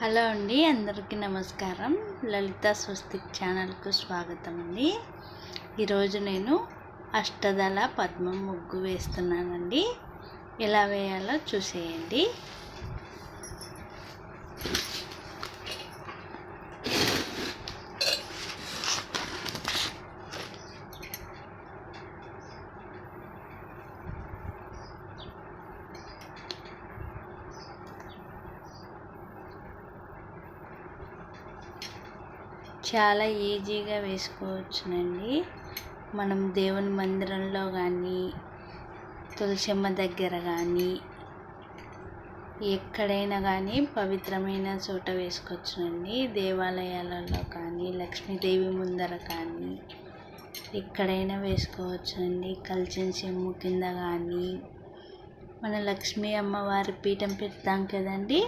Hello అండి అందరికీ నమస్కారం. లలిత స్వస్తిక్ ఛానల్కు స్వాగతం అండి. ఈరోజు నేను అష్టదళ పద్మం ముగ్గు వేస్తున్నానండి. ఎలా వేయాలో చూసేయండి. చాలా ఈజీగా వేసుకోవచ్చునండి. మనం దేవుని మందిరంలో కానీ తులసమ్మ దగ్గర కానీ ఎక్కడైనా కానీ పవిత్రమైన చోట వేసుకోవచ్చునండి. దేవాలయాలలో కానీ లక్ష్మీదేవి ముందర కానీ ఎక్కడైనా వేసుకోవచ్చునండి. కలిసిన చెమ్ము కింద కానీ మన లక్ష్మీ అమ్మవారి పీఠం పెడతాం కదండి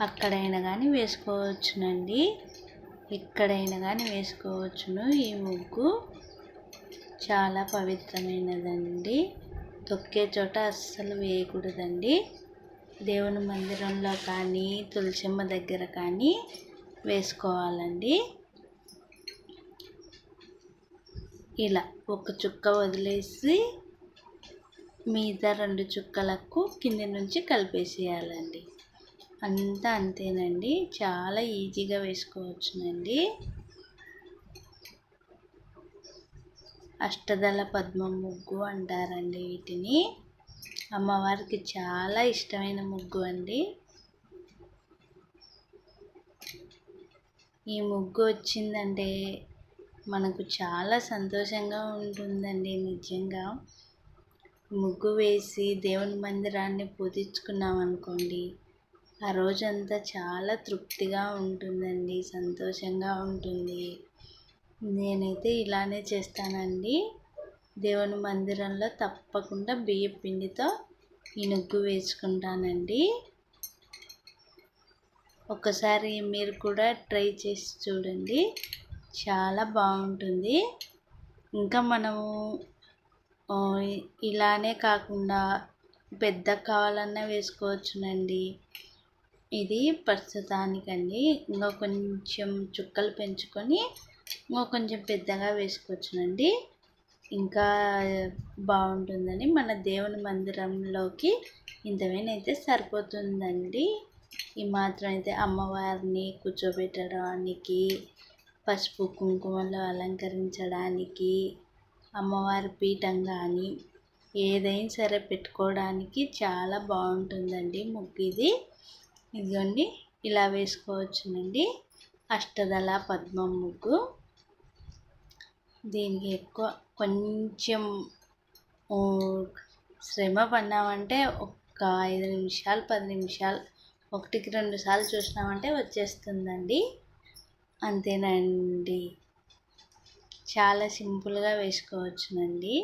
అక్కడైనా కానీ వేసుకోవచ్చునండి. ఎక్కడైనా కానీ వేసుకోవచ్చును. ఈ ముగ్గు చాలా పవిత్రమైనదండి. తొక్కే చోట అస్సలు వేయకూడదండి. దేవుని మందిరంలో కానీ తులసిమ్మ దగ్గర కానీ వేసుకోవాలండి. ఇలా ఒక చుక్క వదిలేసి మిగతా రెండు చుక్కలకు కింది నుంచి కలిపేసేయాలండి. అంతా అంతేనండి. చాలా ఈజీగా వేసుకోవచ్చునండి. అష్టదళ పద్మ ముగ్గు అంటారండి వీటిని. అమ్మవారికి చాలా ఇష్టమైన ముగ్గు అండి. ఈ ముగ్గు వచ్చిందంటే మనకు చాలా సంతోషంగా ఉంటుందండి నిజంగా. ముగ్గు వేసి దేవుని మందిరాన్ని పూజించుకున్నాం అనుకోండి ఆ రోజంతా చాలా తృప్తిగా ఉంటుందండి సంతోషంగా ఉంటుంది. నేనైతే ఇలానే చేస్తానండి. దేవుని మందిరంలో తప్పకుండా బియ్య పిండితో ఈ నుగ్గు వేసుకుంటానండి. ఒకసారి మీరు కూడా ట్రై చేసి చూడండి. చాలా బాగుంటుంది. ఇంకా మనము ఇలానే కాకుండా పెద్ద కావాలన్నా వేసుకోవచ్చునండి. ఇది ప్రస్తుతానికండి ఇంకా కొంచెం చుక్కలు పెంచుకొని ఇంకా కొంచెం పెద్దగా వేసుకోవచ్చునండి. ఇంకా బాగుంటుందని మన దేవుని మందిరంలోకి ఇంతవేనైతే సరిపోతుందండి. ఈ మాత్రం అయితే అమ్మవారిని కూర్చోబెట్టడానికి పసుపు కుంకుమలు అలంకరించడానికి అమ్మవారి పీఠం కానీ ఏదైనా సరే పెట్టుకోవడానికి చాలా బాగుంటుందండి ముగ్గు ఇది. ఇదిగోండి ఇలా వేసుకోవచ్చునండి. అష్టదళ పద్మం ముగ్గు. దీనికి ఎక్కువ కొంచెం శ్రమ పడినామంటే ఒక ఐదు నిమిషాలు పది నిమిషాలు ఒకటికి రెండు సార్లు చూసినామంటే వచ్చేస్తుందండి. అంతేనండి. చాలా సింపుల్గా వేసుకోవచ్చునండి.